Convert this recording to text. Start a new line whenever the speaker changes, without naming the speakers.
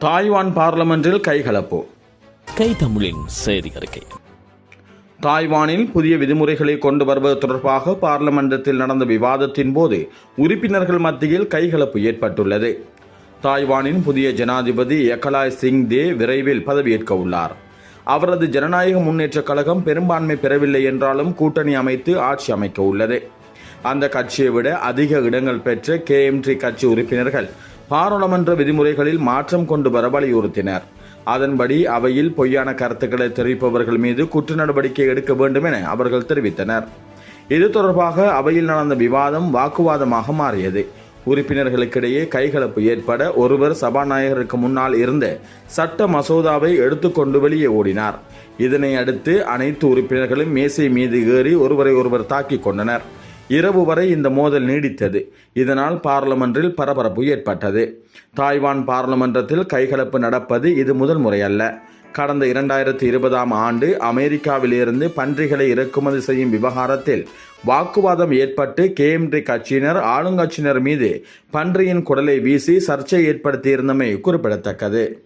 Taiwan பார்லமென்றில் கைகலப்பு
கை தமிழின் செய்தி அறிக்கை.
தாய்வானில் புதிய விதிமுறைகளை கொண்டு வருவது தொடர்பாக பார்லமெண்டத்தில் நடந்த விவாதத்தின் போது உறுப்பினர்கள் மத்தியில் கைகலப்பு ஏற்பட்டுள்ளது. தாய்வானின் புதிய ஜனாதிபதி எக்கலாய் சிங் தே விரைவில் பதவியேற்க உள்ளார். அவரது ஜனநாயக முன்னேற்றக் கழகம் பெரும்பான்மை பெறவில்லை என்றாலும் கூட்டணி அமைத்து ஆட்சி அமைக்க உள்ளது. அந்த கட்சியை விட அதிக இடங்கள் பெற்ற கேஎம்டி கட்சி உறுப்பினர்கள் பாராளுமன்ற விதிமுறைகளில் மாற்றம் கொண்டு வர வலியுறுத்தினர் அதன்படி அவையில் பொய்யான கருத்துக்களை தெரிவிப்பவர்கள் மீது குற்ற நடவடிக்கை எடுக்க வேண்டும் என அவர்கள் தெரிவித்தனர். இது தொடர்பாக அவையில் நடந்த விவாதம் வாக்குவாதமாக மாறியது. உறுப்பினர்களுக்கிடையே கைகலப்பு ஏற்பட ஒருவர் சபாநாயகருக்கு முன்னால் இருந்த சட்ட மசோதாவை எடுத்துக்கொண்டு வெளியே ஓடினார். இதனை அடுத்து அனைத்து உறுப்பினர்களும் மேசை மீது ஏறி ஒருவரை ஒருவர் தாக்கிக் கொண்டனர். இரவு வரை இந்த மோதல் நீடித்தது. இதனால் பார்லமென்றில் பரபரப்பு ஏற்பட்டது. தாய்வான் பார்லமென்றத்தில் கைகலப்பு நடப்பது இது முதல் முறையல்ல. கடந்த இரண்டாயிரத்தி இருபதாம் ஆண்டு அமெரிக்காவிலிருந்து பன்றிகளை இறக்குமதி செய்யும் விவகாரத்தில் வாக்குவாதம் ஏற்பட்டு கேஎம்டி கட்சியினர் ஆளுங்கட்சியினர் மீது பன்றியின் குடலை வீசி சர்ச்சை ஏற்படுத்தியிருந்தமை குறிப்பிடத்தக்கது.